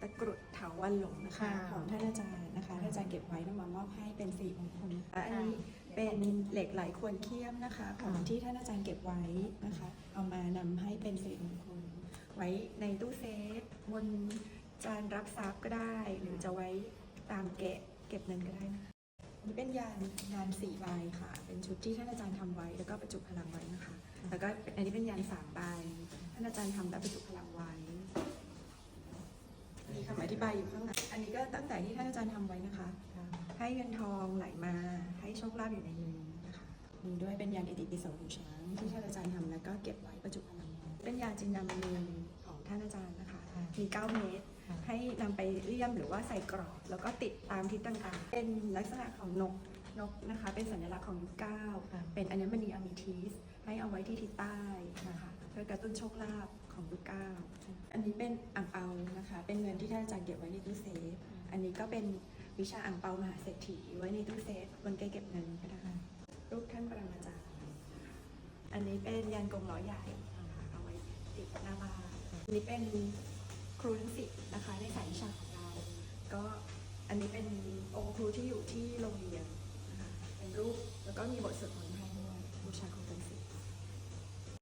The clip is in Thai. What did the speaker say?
ตะกรุดเถาวันหลงนะคะค่ะของท่านอาจารย์นะคะท่านอาจารย์เก็บไว้นำมามอบให้เป็นสีมงคลอันนี้ค่ะเป็นเหล็กไหลควรเขี้ยมนะคะของค่ะที่ท่านอาจารย์เก็บไว้นะคะ เอามานำให้เป็นสีมงคลไว้ในตู้เซฟบนจานรับทรัพย์ก็ได้ หรือจะไว้ตามเกะเก็บเงินก็ได้นะคะอันนี้เป็นยานยานสี่ใบค่ะ เป็นชุดที่ท่านอาจารย์ทำไว้แล้วก็ประจุพลังไว้นะคะ แล้วก็อันนี้เป็นยานสามใบท่านอาจารย์ทำและประจุพลังไว้มีคำอ ธิบายอยู่ข้างหลังอันนี้ก็ตั้งแต่ที่ท่านอาจารย์ทำไว้นะคะ ให้เงินทองไหลมา ให้โชคลาภอยู่ในมือนะคะ มีด้วยเป็นยานเอติปิโสหูช้างที่ท่านอาจารย์ทำแล้วก็เก็บไว้ประจุพลังไว้เป็นยาจินดามณีของท่านอาจารย์นะคะค่ะมี 9 เมตรค่ะให้นำไปเลี่ยมหรือว่าใส่กรอบ แล้วก็ติดตามทิศต่างๆ เป็นลักษณะของนกนกนะคะ เป็นสัญลักษณ์ของยุคเก้าค่ะเป็นอัญมณีอะมิทีสให้เอาไว้ที่ทิศใต้นะคะเพื่อกระตุ้นโชคลาภของยุคเก้าอันนี้เป็นอ่างเปานะคะ เป็นเงินที่ท่านอาจารย์เก็บไว้ในตู้เซฟ อันนี้ก็เป็นวิชาอ่างเปามหาเศรษฐีไว้ในตู้เซฟบนเกเก็บเงินก็ได้รูปท่านปรมาจารย์อันนี้เป็นยันกงล้อใหญ่เอาไว้ติดหน้าบ้านอันนี้เป็นครูทั้งสิบนะคะในสายวิชาของเรา ก็อันนี้เป็นองค์ครูที่อยู่ที่โรงเรียนเป็นรูปแล้วก็มีบทสวดมนต์